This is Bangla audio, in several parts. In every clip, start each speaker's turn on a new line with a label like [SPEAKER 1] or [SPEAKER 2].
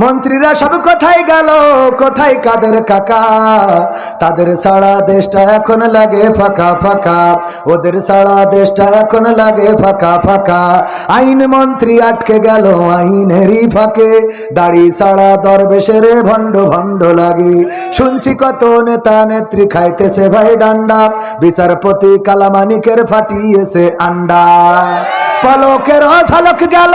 [SPEAKER 1] মন্ত্রীরা সব কোথায় গেল? কোথায় কাদের কাকা? তাদের সারা দেশটা এখন লাগে ফাঁকা ফাঁকা। ওদের সারা দেশটা এখন লাগে ফাঁকা ফাঁকা। আইন মন্ত্রী আটকে গেল আইনেরই ফাঁকে। দাড়ি সারা দরবেশের ভণ্ড ভণ্ড লাগে। শুনছি কত নেতা নেত্রী খাইতেছে ভাই ডান্ডা। বিচারপতি কালামানিকের ফাটিয়েছে আন্ডা। পলকের ঝলক গেল।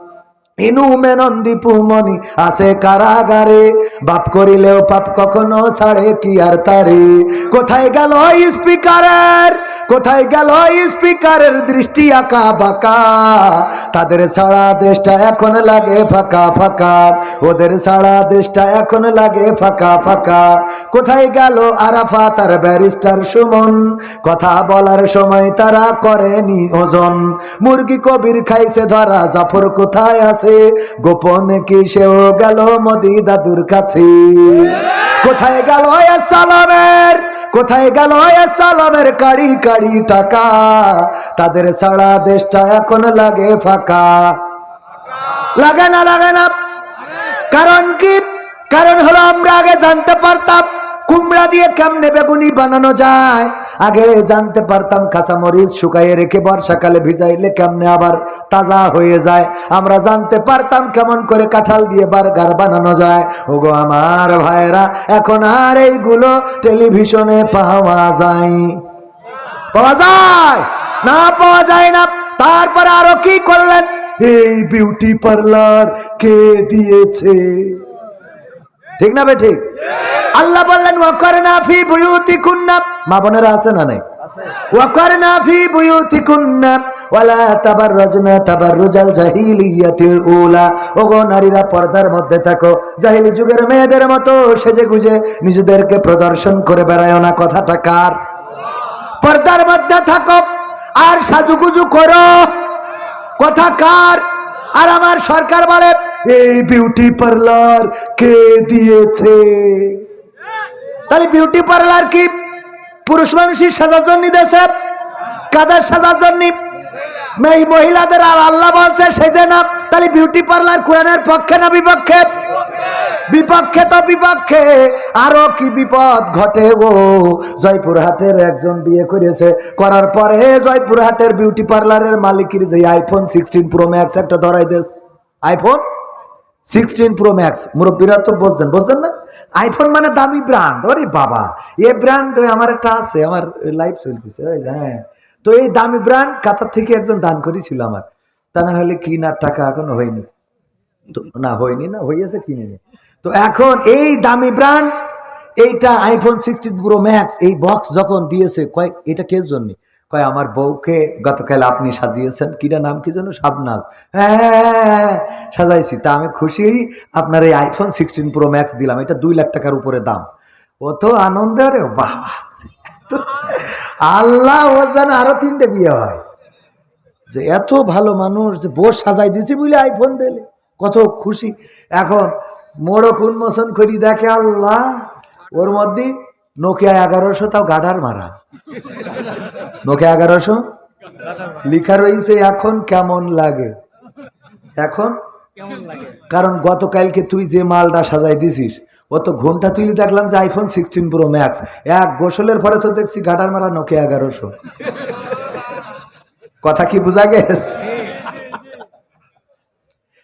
[SPEAKER 1] ইনু মেনন্দি পুমনি আছে কারাগারে। বাপ করিলেও পাপ কখনো ছাড়ে, কি আর তারে? কোথায় গেল স্পিকারের? কোথায় গেল স্পিকারের দৃষ্টি আঁকা বাঁকা? তাদের সারা দেশটা এখন লাগে ফাঁকা ফাঁকা। ওদের সারা দেশটা এখন লাগে ফাঁকা ফাঁকা। কোথায় গেল আরাফা তার ব্যারিস্টার সুমন? কথা বলার সময় তারা করেনি ওজন। মুরগি কবির খাইছে ধরা, জাফর কোথায় আছে গোপনে কি সেও গেল মোদি দাদুর কাছে। কোথায় গেল সালামের, কোথায় গেল সালামের কাড়ি কাড়ি টাকা? তাদের সারা দেশটা এখন লাগে ফাঁকা। লাগে না লাগে না। কারণ কি? কারণ হলো আমরা আগে জানতে পারতাম কুমড়া দিয়ে কেমনে বেগুনি বানানো যায়? আগে জানতে পারতাম কাঁচামরিচ শুকাইয়ে রেখে বর্ষাকালে ভিজাইলে কেমনে আবার তাজা হয়ে যায়। আমরা জানতে পারতাম কেমন করে কাঁঠাল দিয়ে বার্গার বানানো যায়। ওগো আমার ভাইরা এখন আর এইগুলো টেলিভিশনে পাওয়া যায়। পাওয়া যায়? না পাওয়া যায় না। তারপরে আরও কি করলেন? এই বিউটি পার্লার কে দিয়েছে? ঠিক না বে ঠিক? আল্লাহ বললেন ওয়াকার নাফি বুয়ুতি কুন্না মা বোনেরা আছে না নাই? ওয়াকার নাফি বুয়ুতি কুন্না ওয়ালা তাবাররাজনা তাবাররুজাল জাহিলিয়াতিল উলা। ওগো নারীরা পর্দার মধ্যে থাকো, জাহিলি যুগের মেয়েদের মতো সেজে গুজে নিজেদেরকে প্রদর্শন করে বেড়ায় না। কথাটা কার? পর্দার মধ্যে থাকো আর সাজুগুজু করো। কথা কার? আর আমার সরকার বলে, এই বিউটি পার্লার কে দিয়েছে? তাহলে বিউটি পার্লার কি? পুরুষ মানুষের সাজার জন্য দেশে কাদের সাজার জন্য মেয়ে মহিলাদের আর আল্লাহ বলছে সেজে না। তাহলে বিউটি পার্লার কোরআনের পক্ষে না বিপক্ষে? বিপক্ষে তো বিপক্ষে, আরও কি বিপদ ঘটে গো? জয়পুরহাটের একজন বিয়ে করেছে। করার পরে জয়পুরহাটের বিউটি পার্লারের মালিকের যে আইফোন সিক্সটিন প্রো ম্যাক্স একটা ধরাই দেস। আইফোন সিক্সটিন প্রো ম্যাক্স মুরব্বীরা তো বুঝছেন বুঝছেন না? আইফোন মানে দামি ব্র্যান্ড ওরে বাবা। এ ব্র্যান্ড আমার একটা আছে, আমার লাইফ চলতেছে হ্যাঁ। তো এই দামি ব্র্যান্ড কাতার থেকে একজন দান করেছিল আমার। তা না হলে কিনার টাকা এখনও হয়নি। না হয়নি না হইয়াছে কিনে নি। তো এখন এই দামি ব্র্যান্ড এইটা আইফোন সিক্সটিন প্রো ম্যাক্স এই বক্স যখন দিয়েছে কয় এটা কে জন্য? কয় আমার বউকে গতকাল আপনি সাজিয়েছেন কিটা নাম কি যেন? সাবনাজ হ্যাঁ হ্যাঁ, হ্যাঁ, সাজাইছি। তা আমি খুশি আপনার এই আইফোন সিক্সটিন প্রো ম্যাক্স দিলাম এটা দুই লাখ টাকার উপরে দাম। ও তো আনন্দ রে বাবা। আল্লাহ ওর যেন আরও তিনটে বিয়ে হয়। যে এত ভালো মানুষ যে বোস সাজাই দিছি বলে আইফোন দিলে কত খুশি। এখন মোড়ক উন্মোচন করি দেখে আল্লাহ। ওর মধ্যে নোকিয়া এগারোশো তাও গাডার মারা। নোকিয়া এগারোশো? লিখা রয়েছে এখন কেমন লাগে? এখন? কারণ গতকালকে তুই যে মালটা সাজাই দিছিস ও তো ঘণ্টা তুলি দেখলাম যে আইফোন সিক্সটিন প্রো ম্যাক্স এক গোসলের পরে তো দেখছি গাডার মারা নোকিয়া এগারোশো। কথা কি বোঝা গেছে?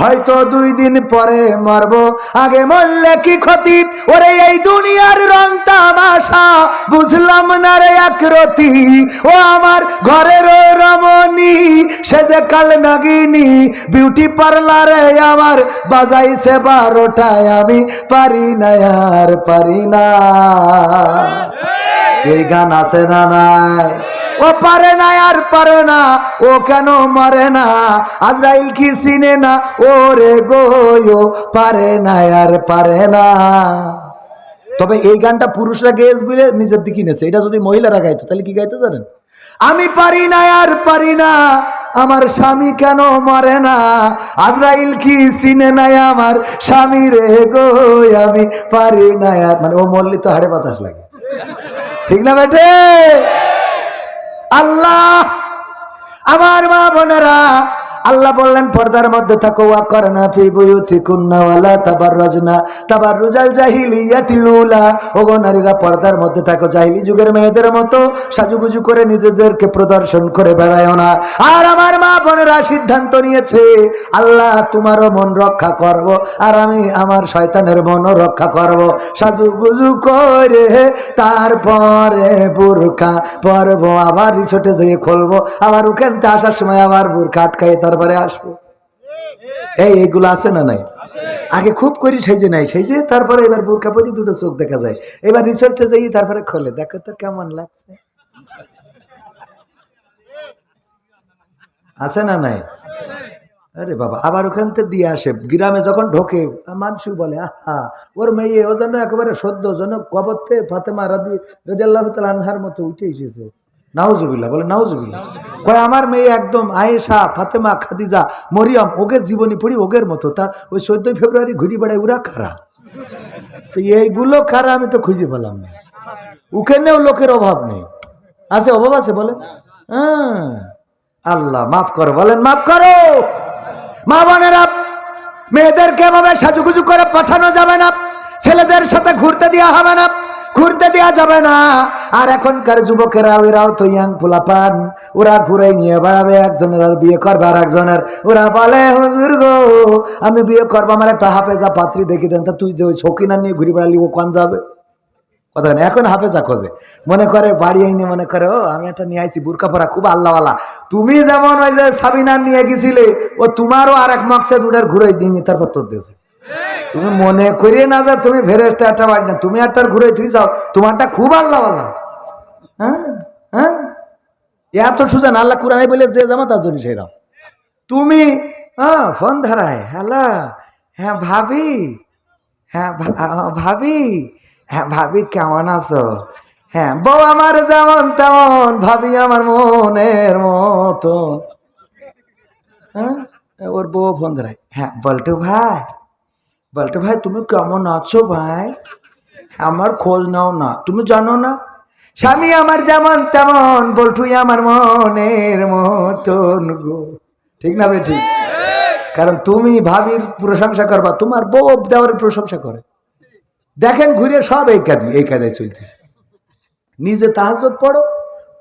[SPEAKER 1] হয়তো দুই দিন পরে মরবো। আগে মরলে কি ক্ষতি? ওরে, এই দুনিয়ার রং তামাশা, বুঝলাম না রে এক রতি। ও আমার ঘরের রমণী, সে যে কাল নাগিনী, বিউটি পার্লারে আমার বাজাইছে বারোটায়, আমি পারি না, আর পারি না। এই গান আছে না নাই? ও পারে না আর পারে না, ও কেন মরে না? আজরাইল কি চিনে না? ও রে গো পারে না আর পারে না। তবে এই গানটা পুরুষরা গেয়েছ বলে নিজের দিকে নেছে এটা যদি মহিলারা গাইতো, তাহলে কি গাইতে জানেন? আমি পারি না আর পারি না, আমার স্বামী কেন মরে না? আজরাইল কি চিনে নাই আমার স্বামী রে গো, আমি পারি না আর মানে ও মরলি তো হাড়ে বাতাস লাগে। ঠিক না বেটে? আল্লাহ আমার মা বোনেরা আল্লাহ বললেন, পর্দার মধ্যে থাকো, ওয়া করনা ফি বুয়ুতিকুন্না ওয়ালা তাবাররাজনা। তাবাররুজাল জাহিলিয়াতিল উলা। ওগো নারীরা, পর্দার মধ্যে থাকো, জাহিলি যুগের মেয়েদের মতো সাজুগুজু করে নিজেদেরকে প্রদর্শন করে বেড়ায় না। আর আমার মা বোনেরা সিদ্ধান্ত নিয়েছে, আল্লাহ তোমারও মন রক্ষা করব, আর আমি আমার শয়তানের মনও রক্ষা করব। সাজুগুজু করে তারপরে বুরখা পরব, আবার রিসোর্টে যেয়ে খুলবো, আবার ওখানতে আসার সময় আবার বুরখা আটকাই তারপরে আসব। এই, এইগুলো আছে না নাই? আগে খুব করি, সেই যে নাই, সেই যে তারপরে এবার বুরখা পরি, দুটো চোখ দেখা যায়। এবার রিসোর্টে যাই, তারপরে খোলে। দেখো তো কেমন লাগছে। আছে না নাই? আরে বাবা, আবার ওখান থেকে দিয়ে আসে। গ্রামে যখন ঢোকে মানুষই বলে, আহা, ওর মেয়ে, ও যেন একেবারে সদ্য, যেন কবরতে ফাতেমা রাদি রাজি আল্লাহ আনহার মতো উঠে এসেছে। নাউজুবিল্লাহ, বলে নাউজুবিল্লাহ। কয়, আমার মেয়ে একদম আয়েশা, ফাতেমা, খাদিজা, মরিয়ম, ওগের জীবনী পড়ি, ওগের মতো। তা ওই চোদ্দই ফেব্রুয়ারি ঘুরি বেড়ায় ওরা খারা তো এইগুলো খারা আমি তো খুঁজে পেলাম না। ওখানেও লোকের অভাব নেই। আছে অভাব আছে বলে হ্যাঁ। আল্লাহ, মাফ করো, বলেন, মাফ করো। মা বোনেরা, মেয়েদেরকে এভাবে সাজুগুজু করে পাঠানো যাবে না। ছেলেদের সাথে ঘুরতে দেওয়া হবে না। ঘুরতে দেওয়া যাবে না। আর এখনকার যুবকেরা ওরাও তো ইয়াং পোলাপান। ওরা ঘুরে নিয়ে বেড়াবে, একজনের আর বিয়ে করবে আর একজনের। ওরা বলে আমি বিয়ে করব, আমার একটা হাফেজা পাত্রী দেখি দেন। তা তুই যে ওই শৌখিনা নিয়ে ঘুরে বেড়ালি, ও কন যাবে? কথা এখন হাফেজা খোঁজে। মনে করে, বাড়ি আইনি মনে করে, ও, আমি একটা নিয়ে আইছি, বুরকা পরা, খুব আল্লাহওয়ালা। তুমি যেমন ওই যে সাবিনার নিয়ে গেছিলে, ও তোমারও আর এক মাকসেদ উডার ঘুরে দিয়ে তারপর তোর দিয়েছে তুমি মনে করিয়ে না যা তুমি ফেরেস্তে একটা বাড়ি না, তুমি একটা ঘুরে তুই যাও, তোমারটা খুব আল্লাহওয়ালা হ্যাঁ? হ্যাঁ? এত সুজান আল্লাহ কুরানি বলে যে জামা তার জন্য সেইরাম তুমি হ্যাঁ ফোন ধরায়, হ্যালো হ্যাঁ ভাবি হ্যাঁ ভাবি হ্যাঁ ভাবি কেমন আছো? হ্যাঁ বউ আমার যেমন তেমন, ভাবি আমার মনের মতন। হ্যাঁ? ওর বউ ফোন ধরায় হ্যাঁ বল্টু ভাই বল্টু ভাই, তুমি কেমন আছো ভাই? আমার খোঁজ নাও না। তুমি জানো না? স্বামী আমার যেমন তেমন বল্টুই আমার মনের মতন গো। ঠিক না বে ঠিক? কারণ তুমি ভাবির প্রশংসা করবা, তোমার বউ দেওয়ার প্রশংসা করে। দেখেন, ঘুরে সব এই কাজে এই কাজে চলতেছে। নিজে তাহাজত পড়ো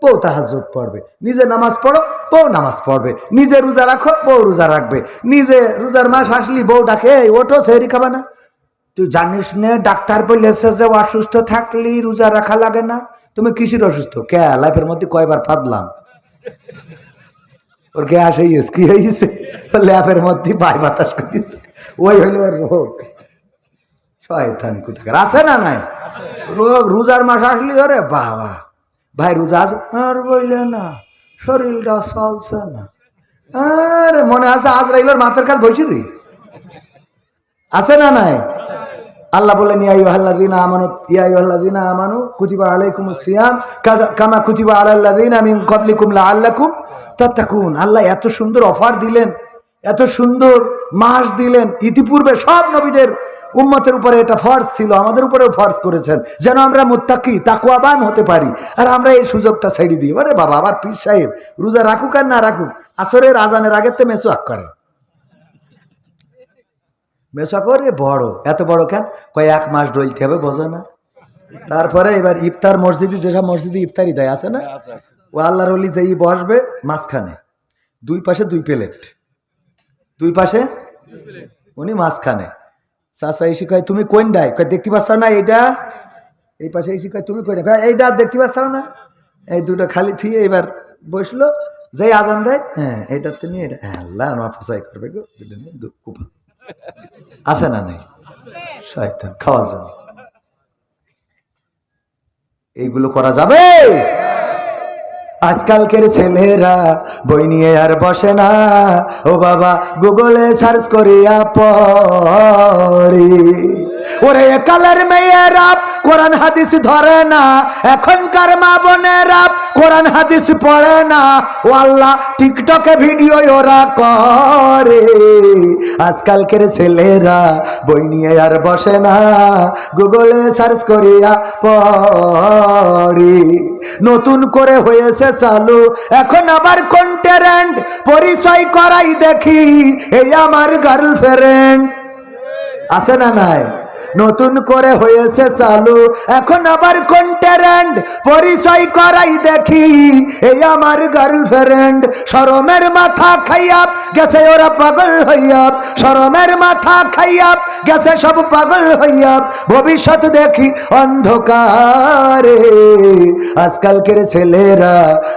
[SPEAKER 1] বউ তাহাজত পড়বে। নিজে নামাজ পড়ো বউ নামাজ পড়বে। নিজে রোজা রাখো বউ রোজা রাখবে। নিজে রোজার মাস আসলি বউ ডাকে "এই, ওঠো সেরি খাবা না। তুই জানিস নে ডাক্তার বলেছে যে অসুস্থ থাকলি রোজা রাখা লাগে না। তুমি কিসির অসুস্থ? কে? লাইফের মধ্যে কয়বার ফাদলাম? ওর গ্যাস হইয়েছে কি হয়েছে ল্যাপের মধ্যে বাই বাতাস করিয়েছে ওই হইল রোগ। শয়তান কোথাকার? আছে না নাই? রোগ রোজার মাস আসলি ওরে বাবা। ভাই, রোজা আর বইলে না, শরীরটা চলছে না। আরে, মনে আছে আজ রাইলার মাথার কাজ বসে রে আছে না নাই? আল্লাহ বলেন ইয়া আইয়ুহাল্লাযীনা আমানু, ইয়া আইয়ুহাল্লাযীনা আমানু কুতিবা আলাইকুমুস সিয়াম কামা কুতিবা আলাল্লাযীনা মিন ক্বাবলিকুম লাআল্লাকুম তাত্তাকুন। আল্লাহ এত সুন্দর অফার দিলেন, এত সুন্দর মাস দিলেন। ইতিপূর্বে সব নবীদের উম্মতের উপরে এটা ফর্জ ছিল আমাদের উপরেও ফর্জ করেছেন। যেন আমরা মুত্তাকি তাকুয়াবান হতে পারি। আর আমরা এই সুযোগটা ছেড়ে দিই। আরে বাবা আবার পীর সাহেব রোজা রাখুক আর না রাখুক আসরের আজানের আগের তো মেসোয়াক করে। মেসা করে বড় এত বড় কেন? কয় এক মাস ডলতে হবে বোঝো না। তারপরে এবার ইফতার মসজিদে যেসব মসজিদে ইফতারি দেয় আছে না? ও আল্লাহর অলি যেই বসবে মাঝখানে। দুই পাশে দুই প্লেট। দুই পাশে? উনি মাঝখানে। চাষা এসে কয় তুমি কোন ডাই? কয় দেখতে পাচ্ছ না এইটা এই পাশে এসে কয় তুমি কোন কয় এইটা দেখতে পাচ্ছ না? এই দুটো খালি থিয়ে এবার বসল। যেই আজান দেয় হ্যাঁ এইটাতে নিয়ে এটা হ্যাঁ, আল্লাহ মা ফসাই করবে গো দুটো নিয়ে আছে না নেই? শয়তান খাওয়ার জন্য। এইগুলো করা যাবে? আজকালকের ছেলেরা বই নিয়ে আর বসে না। ও বাবা গুগলে সার্চ করিয়া পড়ি। ওরে কালের মেয়েরা কোরআন হাদিস ধরে না, এখনকার মা বোনেরা কোরআন হাদিস পড়ে না। ও আল্লাহ, টিকটকে ভিডিও ওরা করে। আজকালকের ছেলেরা বই নিয়ে আর বসে না, গুগলে সার্চ করিয়া পড়ি। নতুন করে হয়েছে চালু, এখন আবার কন্টেরেন্ট পরিচয় করাই দেখি, এই আমার গার্লফ্রেন্ড আছে না নাই? নতুন করে হয়েছে চালু। এখন আবার কন্টেরেন্ট পরিচয় করাই দেখি। এই আমার গার্লফ্রেন্ড সরমের মাথা খাইয়া গেছে ওরা পাগল হইয়া। সরমের মাথা খাইয়া গেছে সব পাগল হইয়া। ভবিষ্যৎ দেখি অন্ধকারে। আজকালকের ছেলেরা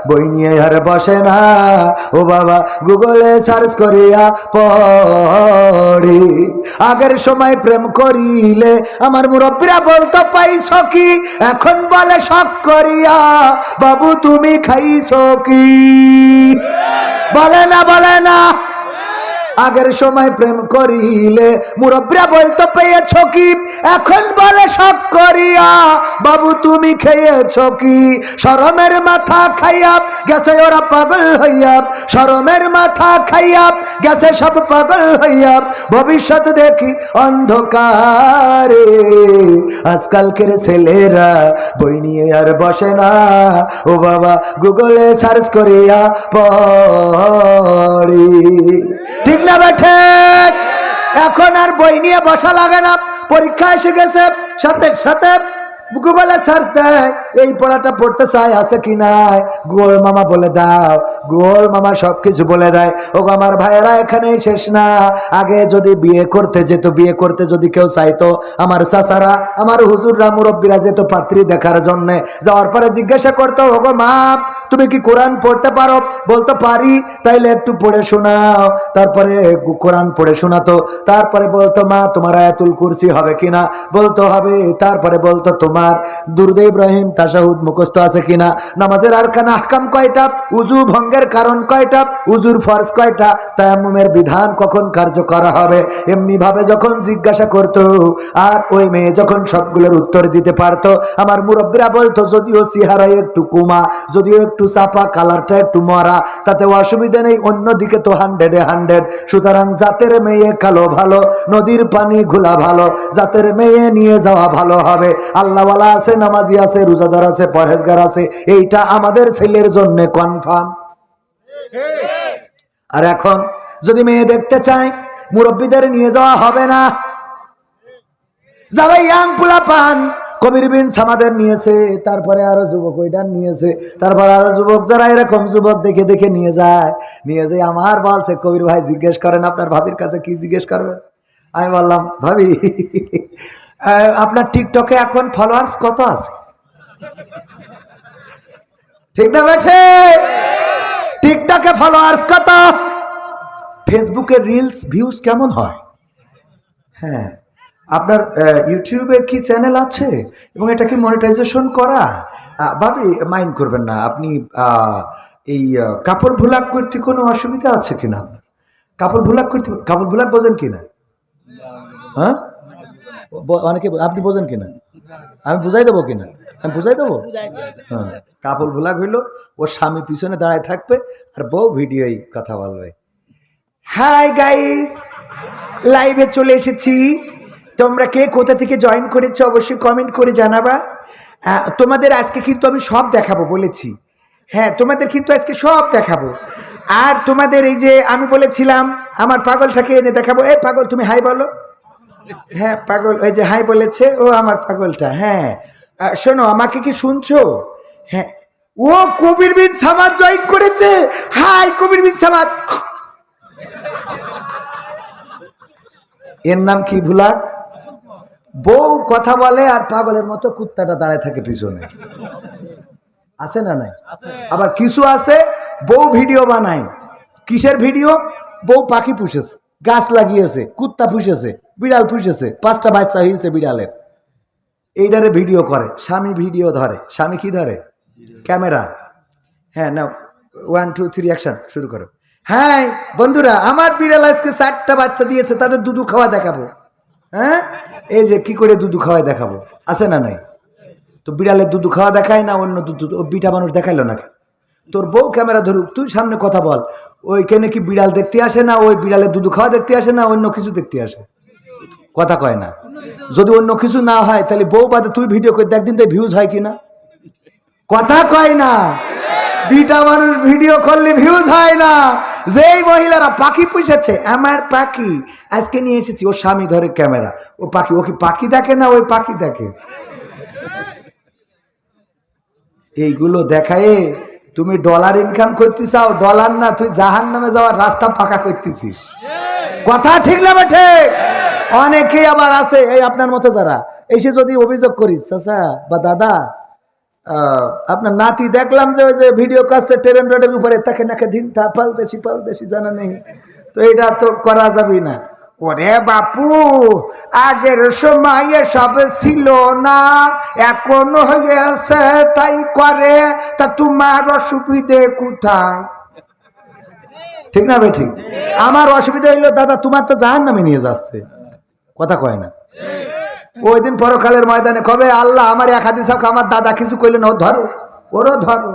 [SPEAKER 1] বই নিয়ে আর বসে না। ও বাবা, গুগলে সার্চ করিয়া পড়ি। আগের সময় প্রেম করিলে আমার মুরব্বীরা বলতো, পাইছ কি? এখন বলে, শখ করিয়া, বাবু তুমি খাইছ কি? বলে না বলে না। আগের সময় প্রেম করিলে মুরব্বীরা বলতো, পেয়েছ কি? এখন বলে, শখ করিয়া। বাবু, তুমি খেয়েছ কি? শরমের মাথা খাইয়া গেছে, ওরা পাগল হইয়া। শরমের মাথা খাইয়া গেছে, সব পাগল হইয়া। ভবিষ্যৎ দেখি অন্ধকারে, আজকালকের ছেলেরা বই নিয়ে আর বসে না। ও বাবা, গুগলে সার্চ করিয়া পড়ি। না বেঠে এখন আর বই নিয়ে বসা লাগে না। পরীক্ষা এসে গেছে। সাথে সাথে। গুগলে সার্চ দেয় এই পড়াটা পড়তে চাই আছে কি নাই? গোল মামা বলে দাও গোল মামা সবকিছু বলে দেয়। ও আমার ভাইয়েরা, এখানেই শেষ না। আগে যদি বিয়ে করতে যেত, বিয়ে করতে যদি কেউ চাইতো, আমার আমার হুজুররা, মুরব্বীরা যেত পাত্রী দেখার জন্যে। যাওয়ার পরে জিজ্ঞাসা করতো ও গো মা, তুমি কি কোরআন পড়তে পারো? বলতো, পারি, তাইলে একটু পড়ে শোনাও। তারপরে কোরআন পড়ে শোনাতো। তারপরে বলতো, মা, তোমার আয়াতুল কুরসি হবে কিনা? বলতো, হবে। তারপরে বলতো, তোমার দুর্দে ইব্রাহিম তাসাহুদ মুখস্থ আছে কিনা? নামাজের আরকানা আহকাম কয়টা? উজু ভঙ্গের কারণ কয়টা? উজুর ফরজ কয়টা? তায়াম্মুমের বিধান কখন কার্য করা হবে? এমনি ভাবে যখন জিজ্ঞাসা করত, আর ওই মেয়ে যখন সবগুলোর উত্তর দিতে পারতো, আমার মুরব্বীরা বলতো, যদিও সিহারাই একটু কুমা, যদিও একটু চাপা, কালারটা একটু মরা, তাতে অসুবিধা নেই, অন্যদিকে তো হান্ড্রেডে হান্ড্রেড সুতরাং জাতের মেয়ে কালো ভালো, নদীর পানি ঘোলা ভালো, জাতের মেয়ে নিয়ে যাওয়া ভালো হবে। আল্লাহওয়ালা আছে, নামাজি আছে, রোজাদার আছে, পরহেজগার আছে, এইটা আমাদের ছেলের জন্য কনফার্ম আর এখন যদি মেয়ে দেখতে চায়, মুরব্বীদের নিয়ে যাওয়া হবে না। যাবে ইয়াং পান কবির বিন সামাদের নিয়েছে, তারপরে আরও যুবক ওইটার নিয়েছে, তারপরে আরও যুবক যারা এরকম যুবক দেখে দেখে নিয়ে যায় নিয়ে যায় আমার বলছে, কবির ভাই জিজ্ঞেস করেন আপনার ভাবির কাছে কি জিজ্ঞেস করবেন? আমি বললাম, ভাবি আপনার টিকটকে এখন ফলোয়ার্স কত আছে? ঠিক না বেঠে টিকটকে ফলোয়ার্স কত? ফেসবুকে রিলস ভিউজ কেমন হয়? হ্যাঁ আপনার ইউটিউবে কি চ্যানেল আছে? এবং এটা কি মনিটাইজেশন করা? ভাবি মাইন্ড করবেন না, আপনি এই কাপড় ভুলাক করতে কোনো অসুবিধা আছে কিনা আপনার? কাপড় ভুলাক করতে, কাপড় ভুলাক বোঝেন কিনা? হ্যাঁ? অনেকে ব- আপনি বোঝেন কিনা? আমি বুঝাই দেবো কিনা? আমি বুঝাই দেবো? হ্যাঁ। কাপড় ভুলাক হইল ওর স্বামী পিছনে দাঁড়ায় থাকবে আর বউ ভিডিওই কথা বলবে। হাই গাইস লাইভে চলে এসেছি। তোমরা কে কোথা থেকে জয়েন করেছ অবশ্যই কমেন্ট করে জানাবা। তোমাদের আজকে কিন্তু আমি সব দেখাবো বলেছি। হ্যাঁ তোমাদের কিন্তু আজকে সব দেখাবো। আর তোমাদের এই যে আমি বলেছিলাম আমার পাগলটাকে এনে দেখাবো। এ পাগল তুমি হাই বলো। হ্যাঁ পাগল ওই যে হাই বলেছে ও আমার পাগলটা হ্যাঁ। শোনো আমাকে কি শুনছো? হ্যাঁ। ও কবির বিন সামাদ জয়েন করেছে। হাই কবির বিন সামাদ। এর নাম কি ভুলাক বউ কথা বলে আর পাগলের মতো কুত্তাটা দাঁড়ায় থাকে পিছনে। আছে না নাই? আবার কিছু আছে বউ ভিডিও বানায়। কিসের ভিডিও? বউ পাখি পুষেছে গাছ লাগিয়েছে কুত্তা পুষেছে। বিড়াল পুষেছে, পাঁচটা বাচ্চা হয়েছে বিড়ালের। এইটারে ভিডিও করে, স্বামী ভিডিও ধরে। স্বামী কি ধরে? ক্যামেরা। হ্যাঁ না ওয়ান টু থ্রি অ্যাকশন শুরু করো। হ্যাঁ বন্ধুরা, আমার বিড়াল আজকে চারটা বাচ্চা দিয়েছে, তাদের দুধু খাওয়া দেখাবো। হ্যাঁ? এই যে, কি করে দুধু খাওয়া দেখাবো? আছে না নাই? তো বিড়ালের দুধু খাওয়া দেখায় না, অন্য দুধ বিটা মানুষ দেখাইলো নাকি? তোর বউ ক্যামেরা ধরুক, তুই সামনে কথা বল। ওইখানে কি বিড়াল দেখতে আসে না, ওই বিড়ালের দুধু খাওয়া দেখতে আসে না, অন্য কিছু দেখতে আসে? কথা কয় না। যদি অন্য কিছু না হয়, তাহলে বউ বাদে তুই ভিডিও করে, একদিন তো ভিউজ হয় কিনা? কথা কয় না। বিটা মানুষ ভিডিও করলে ভিউজ হয় না। যেই মহিলারা পাখি পুষেছে, আমার পাখি, আজকে নিয়ে এসেছি, ওর স্বামী ধরে ক্যামেরা ও পাখি, ও কি পাখি দেখে না ওই পাখি দেখে? এইগুলো দেখায় তুমি ডলার ইনকাম করতে চাও ডলার না, তুই জাহান নামে যাওয়ার রাস্তা ফাঁকা করতেছিস। কথা ঠিক না বেঠে অনেকেই আবার আছে, এই আপনার মতো যারা। এসে যদি অভিযোগ করিস চাচা বা দাদা আপনার নাতি দেখলাম যে ওই যে ভিডিও কাজটা ট্রেন রোডের উপরে তাকে নাকে দিন তা পালতেছি পালতেছি জানা নেই। তো এটা তো করা যাবে না। ওরে বাপু, আগের সময় এসব ছিল না, এখন হয়েছে তাই করে, তা তোমার অসুবিধে কোথায়? ঠিক না ভাই, ঠিক। আমার অসুবিধা হইল, দাদা, তোমার তো জাহান নামে নিয়ে যাচ্ছে। কথা কয় না। ওই দিন পরকালের ময়দানে কবে আল্লাহ আমার এক হাদিস হোক, আমার দাদা কিছু কইলে না, ও ধরো, ওরও ধরো।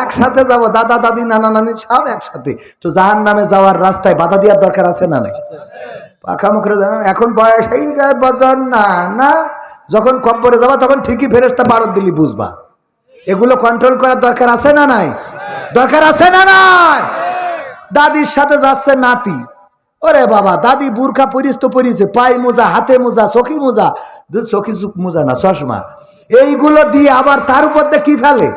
[SPEAKER 1] একসাথে যাব, দাদা, দাদি, নানা, নানি, সব একসাথে। তো জাহান নামে যাওয়ার রাস্তায় বাধা দেওয়ার দরকার আছে না নাই? পাখা মুখরে এখন বয়স এই বদন, না না, যখন কব্বরে যাবা, তখন ঠিকই ফেরেস্তা বারত দিলি, বুঝবা। এগুলো কন্ট্রোল করার দরকার আছে না নাই? দরকার আছে না নাই? দাদির সাথে যাচ্ছে নাতি। ওরে বাবা, দাদি বুরখা পরিস তো পরিছে, পাই মোজা, হাতে মোজা চকি মোজা চুক মোজা না, চশমা। এইগুলো দিয়ে আবার তার উপর কি ফেলে?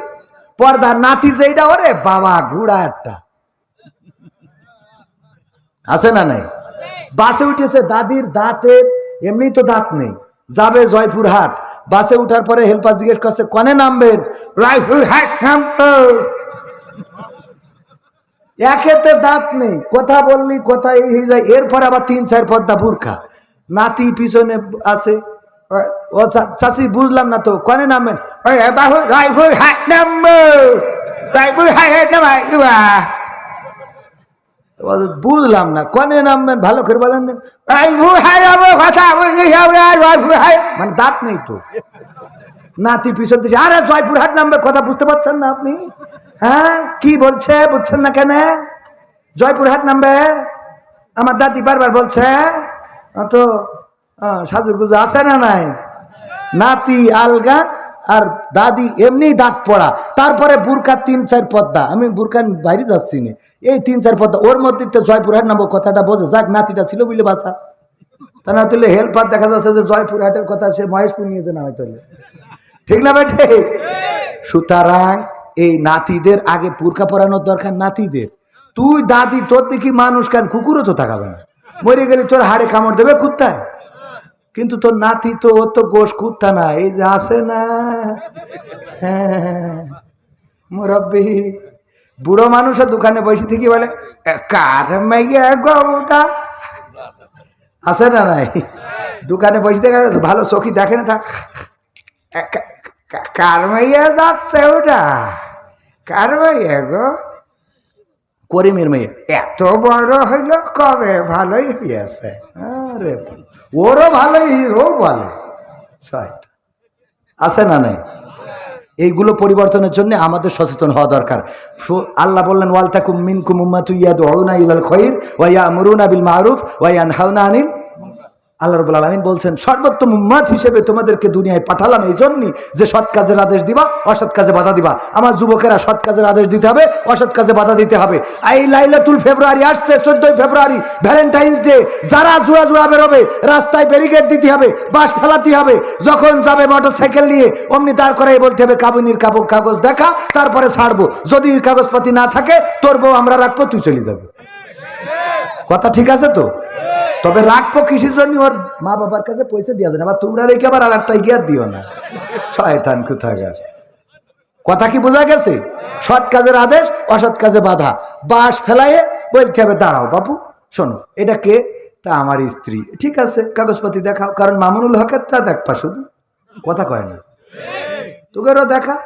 [SPEAKER 1] পর্দা নাতি যেইটা ওরে বাবা, ঘুড়া একটা। আছে না নাই? বাসে উঠেছে দাদির দাঁতের এমনি তো দাঁত নেই। যাবে জয়পুরহাট। বাসে উঠার পরে হেল্পার জিজ্ঞেস করছে, কনে নামবেন? রায়পুরহাট নামবো একেতে দাঁত নেই, কথা বললি, কথা এই হয়ে যায়, এরপরে আবার তিন চার পদ্মা বুরখা। নাতি পিছনে আছে, ও- ও চা- চাচি বুঝলাম না তো, কনে নামাই বুঝলাম না, কনে নামবেন, ভালো করে বলেন মানে দাঁত নেই তো। নাতি পিছন দিচ্ছে আরে জয়পুরহাট নামবে, কথা বুঝতে পারছেন না আপনি? হ্যাঁ কি বলছে বুঝছেন না কেন? জয়পুরহাট নামবে। আমার দাদি বারবার বলছে তো আহ, সাজুর গুজু আছে না নাই? নাতি আলগা আর দাদি এমনি দাঁত পড়া। তারপরে বুরকা তিন চার পদ্মা। আমি বুরকার বাইরে যাচ্ছি না। এই তিন চার পদ্মা ওর মধ্যে তো জয়পুরহাট নামবো কথাটা বোঝে। যাক নাতিটা ছিল বুঝলে বাসা তা না তুলে হেল্পার দেখা যাচ্ছে যে জয়পুরহাটের কথা সে মহেশপুর নিয়েছে না হয়তো ঠিক না বেঠে? সুতরাং এই নাতিদের আগে পুরকা পরানোর দরকার নাতিদের। তুই দাদি তোর দেখি মানুষ কেন? কুকুরও তো থাকাবে না। মরে গেলে তোর হাড়ে কামড় দেবে কুত্তায়। কিন্তু তোর নাতি তো ওর তো গোশ কুত্তা না এই যে আছে না। হ্যাঁ মুরব্বী বুড়ো মানুষের দোকানে বসে থেকে বলে "এ, কার গৌটা আছে না নাই? দোকানে বসে থেকে ভালো চোখি দেখে না তা। কা- কা- কার মাইয়া যাচ্ছে ওটা? কার মেয়ে গো করিমের মেয়ে। এত বড় হইল কবে? ভালোই হইয়াছে। আরে ওরও ভালোই ও ভালো শয়তান। আছে না নাই? এইগুলো পরিবর্তনের জন্য আমাদের সচেতন হওয়া দরকার। আল্লাহ বললেন ওয়ালতাকুম মিনকুম উম্মাতু ইয়াদউনা ইলাল খায়র ওয়া ইয়ামুরুনা বিল মারুফ ওয়া ইয়ানহাউনা আনিল আল্লাহ রবুল আলমিন বলছেন, সর্বোত্তম উম্মাদ হিসেবে তোমাদেরকে দুনিয়ায় পাঠালাম এই জন্যই যে সৎ কাজের আদেশ দিবা, অসৎ কাজে বাধা দিবা। আমার যুবকেরা সৎ কাজের আদেশ দিতে হবে, অসৎ কাজে বাধা দিতে হবে। এই লাইলাতুল ফেব্রুয়ারি আসছে, চোদ্দই ফেব্রুয়ারি, ভ্যালেন্টাইন্স ডে। যারা জোড়া জোড়া বেরোবে, রাস্তায় ব্যারিকেড দিতে হবে, বাস ফেলাতে হবে। যখন যাবে মোটর সাইকেল নিয়ে, অমনি দাঁড় করাই বলতে হবে, কাবুনির কাবু, কাগজ দেখা, তারপরে ছাড়বো। যদি কাগজপাতি না থাকে, তোর বউ আমরা রাখব, তুই চলে যাবে। কথা ঠিক আছে তো? তবে রাখব কিসের জন্য? ওর মা বাবার কাছে পয়সা দিয়ে দেন, আবার তোমরা রেখে আবার আর একটা গিয়ার দিও না। শয়তান কোথাকার। কথা কি বোঝা গেছে? সৎ কাজের আদেশ, অসৎ কাজে বাধা। বাস ফেলাইয়ে বলতে হবে, দাঁড়াও বাবু শোনো, এটা কে? তা আমার স্ত্রী। ঠিক আছে, কাগজপাতি দেখাও, কারণ মামুনুল হকের তা দেখবা শুধু। কথা কয় না। তোকেরও দেখা।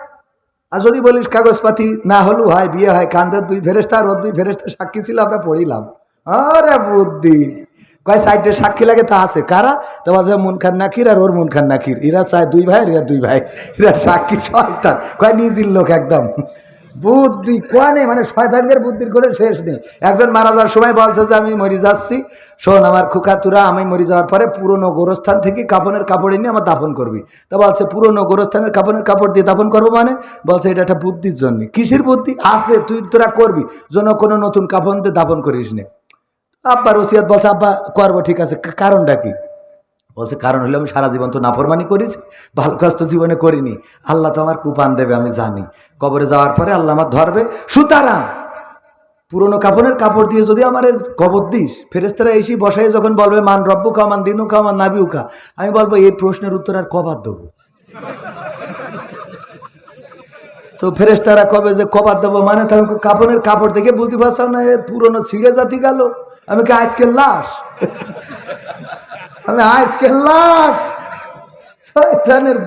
[SPEAKER 1] আর যদি বলিস কাগজপাতি না হলু হয়, বিয়ে হয়, কান্দের দুই ফেরেস্তা আর দুই ফেরেস্তা সাক্ষী ছিল, আমরা পড়িলাম। আরে বুদ্ধি। কয় সাইডে সাক্ষী লাগে তা আছে। কারা? তোমার যে মন খান নাকির আর ওর মন খান নাকির। এরা চায় দুই ভাই এরা দুই ভাই। এরা সাক্ষী শয়তান। কয় নিজের লোক একদম। বুদ্ধি কয় নেই? মানে শয়তানদের বুদ্ধির করে শেষ নেই। একজন মারা যাওয়ার সময় বলছে যে, আমি মরে যাচ্ছি। শোন, আমার খুকাতুরা, আমি মরে যাওয়ার পরে পুরনো গোরস্থান থেকে কাপনের কাপড় এনে আমার দাফন করবি। তা বলছে, পুরনো গোরস্থানের কাপনের কাপড় দিয়ে দাফন করব মানে? বলছে, এটা একটা বুদ্ধির জন্য। কিসের বুদ্ধি? আছে, তুই তোরা করবি। যেন কোনো নতুন কাপন দিয়ে দাফন করিস নে। আব্বার ওসিয়াত বলছে, আব্বা, করব, ঠিক আছে। কারণটা কি? বলছে, কারণ হলো আমি সারা জীবন তো নাফরমানি করেছি ভালো কাজ তো জীবনে করিনি। আল্লাহ তো আমার কুপান দেবে, আমি জানি। কবরে যাওয়ার পরে আল্লাহ আমার ধরবে সুতরাং পুরনো কাপড়ের কাপড় দিয়ে যদি আমার কবর দিস ফেরেস্তারা এসে বসাই যখন বলবে, মান রব্বু খা মান দিনু খা মান নাবিউ খা আমি বলব, এই প্রশ্নের উত্তর আর কবার দেবো। তো ফেরেস্তারা কবে যে কবার দেবো? মানে তো কাপড়ের কাপড় দেখে বুঝতে পারছ না পুরনো ছিঁড়ে জাতি গেল। আমি কি আজকে লাশ? আমি আজকে লাশ।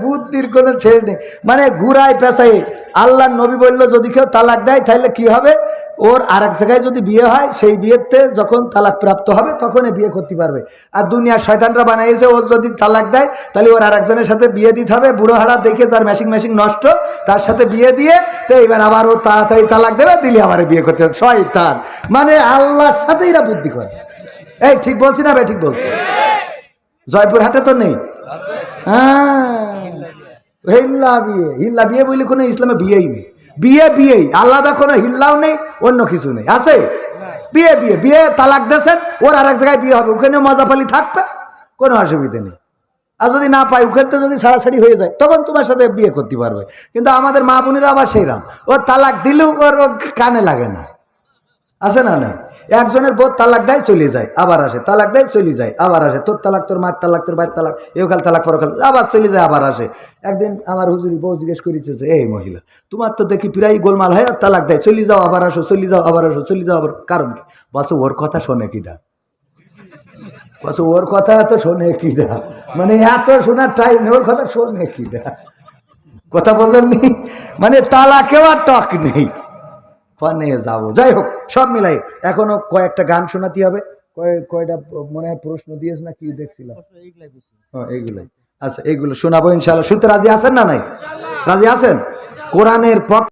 [SPEAKER 1] বুদ্ধির কোনো ছেড়ে নেই। মানে ঘুরায় পেশাই আল্লাহ নবী বলল, যদি কেউ তালাক দেয়, তাহলে কি হবে? ওর আর এক জায়গায় যদি বিয়ে হয় সেই বিয়েতে যখন তালাক প্রাপ্ত হবে তখনই বিয়ে করতে পারবে। আর দুনিয়ার শয়তানরা বানাইছে ওর যদি তালাক দেয় তাহলে ওর আর একজনের সাথে বিয়ে দিতে হবে। বুড়ো হারা দেখে যার ম্যাশিং ম্যাশিং নষ্ট তার সাথে বিয়ে দিয়ে তো এবার আবার ও তাড়াতাড়ি তালাক দেবে দিলে আবার বিয়ে করতে হবে। শয়তান। মানে আল্লাহর সাথে এরা বুদ্ধি করে। এই ঠিক বলছি না ভাই? ঠিক বলছি। জয়পুরহাটে তো নেই। হ্যাঁ। হিল্লা বিয়ে। হিল্লা বিয়ে বলে কোনো ইসলামে বিয়েই নেই। বিয়ে বিয়েই। আলাদা কোনো হিল্লাও নেই, অন্য কিছু নেই। আছে? বিয়ে বিয়ে। বিয়ে তালাক দেশেন ওর আর এক জায়গায় বিয়ে হবে। ওখানে মজাফালি থাকবে, কোনো অসুবিধা নেই। আর যদি না পাই ওখান থেকে যদি ছাড়াছাড়ি হয়ে যায়, তখন তোমার সাথে বিয়ে করতে পারবে। কিন্তু আমাদের মা বোনেরা আবার সেইরাম ওর তালাক দিলেও ওর কানে লাগে না। আছে না না? একজনের বোধ তালাক দেয়, চলে যায়, আবার আসে। তালাক দেয়, চলে যায়, আবার আসে। তোর তালাক, তোর মায়ের তালাক, তোর ভাইয়ের তালাক এওকাল তালাক পরকাল আবার চলে যায়, আবার আসে। একদিন আমার হুজুরি বউ জিজ্ঞেস করেছে যে, এই মহিলা, তোমার তো দেখি প্রায় গোলমাল হয় আর তালাক দেয়, চলে যাও, আবার আসো, চলে যাও, আবার আসো, চলে যাও, আবার কারণ কি? বলছে ওর কথা শোনে কিটা বলছে ওর কথা এত শোনে কিটা মানে এত শোনার টাইম নেই, ওর কথা শোনে কিটা কথা বোঝেননি? মানে তালাকেও আর টক নেই। ফনে যাব। যাই হোক সব মিলাই এখনও কয়েকটা গান শোনাতে হবে। কয় কয়টা মনে হয় প্রশ্ন দিয়েছে না কি দেখছিলাম? এগুলোই আচ্ছা এগুলো শোনাবো ইনশাল্লাহ শুনতে রাজি আছেন না নাই? রাজি আছেন? কোরআনের পক্ষ